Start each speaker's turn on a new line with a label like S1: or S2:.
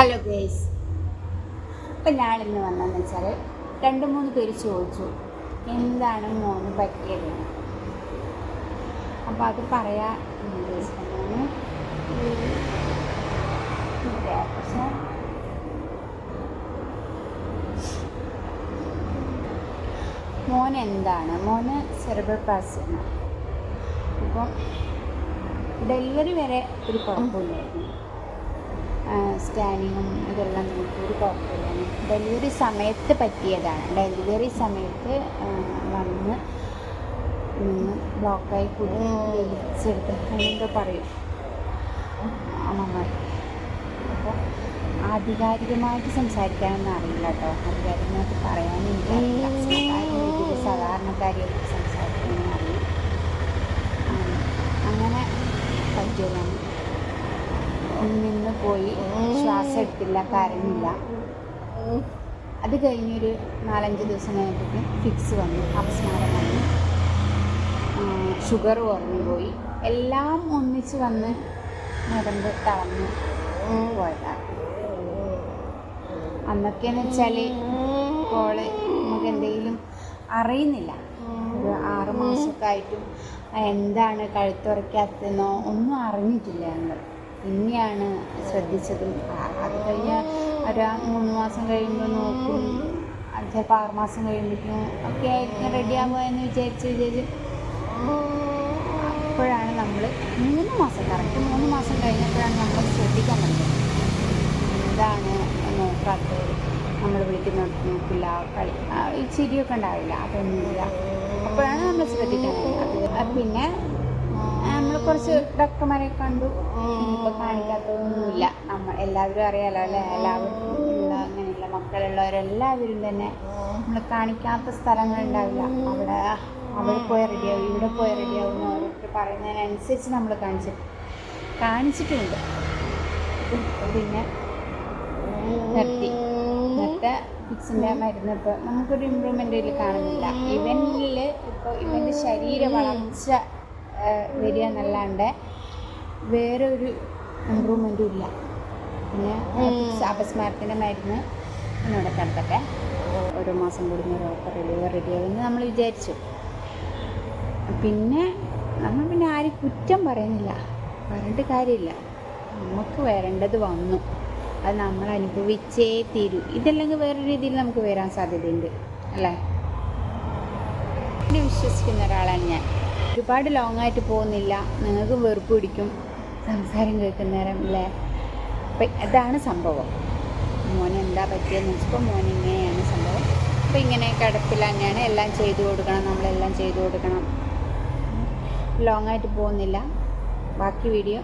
S1: Hello guys ഇപ്പം ഞാനിന്ന് വന്നതെന്ന് വെച്ചാൽ രണ്ട് മൂന്ന് പേര് ചോദിച്ചു എന്താണ് മോന് പറ്റിയത്? അപ്പോൾ അത് പക്ഷേ മോൻ എന്താണ്? മോന് സെറിബ്രൽ പാസിയാണ് അപ്പം ഡെലിവറി വരെ ഒരു കുഴപ്പമില്ലായിരുന്നു. സ്കാനിങ്ങും ഇതെല്ലാം നോക്കി ഒരു കുഴപ്പമില്ലായിരുന്നു. ഡെലിവറി സമയത്ത് പറ്റിയതാണ്. ഡെലിവറി സമയത്ത് വന്ന് ബ്ലോക്കായി കൂടി അങ്ങനെന്തോ പറയും. അമ്മമാർ അപ്പോൾ ആധികാരികമായിട്ട് സംസാരിക്കാനൊന്നും അറിയില്ല കേട്ടോ. ആധികാരികമായിട്ട് പറയാനില്ല. രീതിയിൽ സാധാരണക്കാരിയായിട്ട് സംസാരിക്കാനും അറിയില്ല. ആ, അങ്ങനെ പറ്റിയതാണ്. നിന്ന് പോയി. ശ്വാസം എടുത്തില്ല കരഞ്ഞില്ല അത് കഴിഞ്ഞൊരു നാലഞ്ച് ദിവസം കഴിഞ്ഞപ്പോഴേക്കും ഫിക്സ് വന്നു അപസ്മാരം വന്നു ഷുഗർ കുറഞ്ഞു പോയി. എല്ലാം ഒന്നിച്ച് വന്ന് നടന്ന് തളർന്ന് പോയതാണ്. അന്നൊക്കെയെന്ന് വെച്ചാൽ കോൾ നമുക്ക് എന്തെങ്കിലും അറിയുന്നില്ല. ഒരു ആറ് മാസമൊക്കെ ആയിട്ടും എന്താണ് കഴുത്തുറയ്ക്കാത്തതെന്നോ ഒന്നും അറിഞ്ഞിട്ടില്ല ഞങ്ങൾ പിന്നെയാണ് ശ്രദ്ധിച്ചതും. അത് കഴിഞ്ഞ ഒരു മൂന്ന് മാസം കഴിയുമ്പോൾ നോക്കും. ചിലപ്പോൾ ആറ് മാസം കഴിയുമ്പോഴേക്കും ഒക്കെ ആയിരിക്കും റെഡി ആകുക എന്ന് വിചാരിച്ച് വിചാരിച്ച്. അപ്പോഴാണ് നമ്മൾ മൂന്ന് മാസം കറക്റ്റ് മൂന്ന് മാസം കഴിഞ്ഞപ്പോഴാണ് നമ്മൾ ശ്രദ്ധിക്കാൻ പറ്റുന്നത്. എന്താണ് നോക്കാത്തത്. നമ്മൾ വീട്ടിൽ നോക്കില്ല കളി ചിരിയൊക്കെ ഉണ്ടാവില്ല അതൊന്നുമില്ല. അപ്പോഴാണ് നമ്മൾ അത് പിന്നെ കുറച്ച് ഡോക്ടർമാരെ കണ്ടു. ഇപ്പൊ കാണിക്കാത്തതൊന്നുമില്ല. നമ്മൾ എല്ലാവരും അറിയാലോ അല്ലെ? എല്ലാവർക്കും അങ്ങനെയുള്ള മക്കളുള്ളവരെല്ലാവരും തന്നെ നമ്മൾ കാണിക്കാത്ത സ്ഥലങ്ങളുണ്ടാവില്ല അവിടെ അവിടെ പോയി റെഡിയാവും ഇവിടെ പോയി റെഡിയാവും എന്ന് ഓരോരുത്തർ പറയുന്നതിനനുസരിച്ച് നമ്മൾ കാണിച്ചു കാണിച്ചിട്ടുണ്ട്. പിന്നെ നിർത്തി. നിർത്ത ഫിക്സിന്റെ മരുന്ന് ഇപ്പോൾ നമുക്കൊരു ഇമ്പ്രൂവ്മെന്റ് ഇതിൽ കാണുന്നില്ല. ഇവനിൽ ഇപ്പോൾ ഇവന്റെ ശരീര വളർച്ച വരിക എന്നല്ലാണ്ട് വേറെ ഒരു ഇമ്പ്രൂവ്മെന്റും ഇല്ല. പിന്നെ അപസ്മാരത്തിന്റെ മരുന്ന് എന്നോട് കിടത്തട്ടെ ഓരോ മാസം കൂടുന്ന ഡോക്ടർ റെഡി റെഡിയാകുമെന്ന് നമ്മൾ വിചാരിച്ചു. പിന്നെ നമ്മൾ പിന്നെ ആരും കുറ്റം പറയുന്നില്ല. പറഞ്ഞിട്ട് കാര്യമില്ല. നമുക്ക് വരേണ്ടത് വന്നു. അത് നമ്മൾ അനുഭവിച്ചേ തീരൂ. ഇതല്ലെങ്കിൽ വേറെ രീതിയിൽ നമുക്ക് വരാൻ സാധ്യതയുണ്ട്. അല്ലേ? വിശ്വസിക്കുന്ന ഒരാളാണ് ഞാൻ. ഒരുപാട് ലോങ് ആയിട്ട് പോകുന്നില്ല. നിങ്ങൾക്ക് വെറുപ്പ് പിടിക്കും. സംസാരം കേൾക്കുന്ന നേരം അല്ലേ അപ്പം അതാണ് സംഭവം. മോനെ എന്താ പറ്റിയെന്ന് വെച്ചപ്പോൾ മോൻ ഇങ്ങനെയാണ് സംഭവം. അപ്പോൾ ഇങ്ങനെ കിടപ്പിൽ തന്നെയാണ് എല്ലാം ചെയ്തു കൊടുക്കണം നമ്മളെല്ലാം ചെയ്തു കൊടുക്കണം. ലോങ് ആയിട്ട് പോകുന്നില്ല. ബാക്കി വീഡിയോ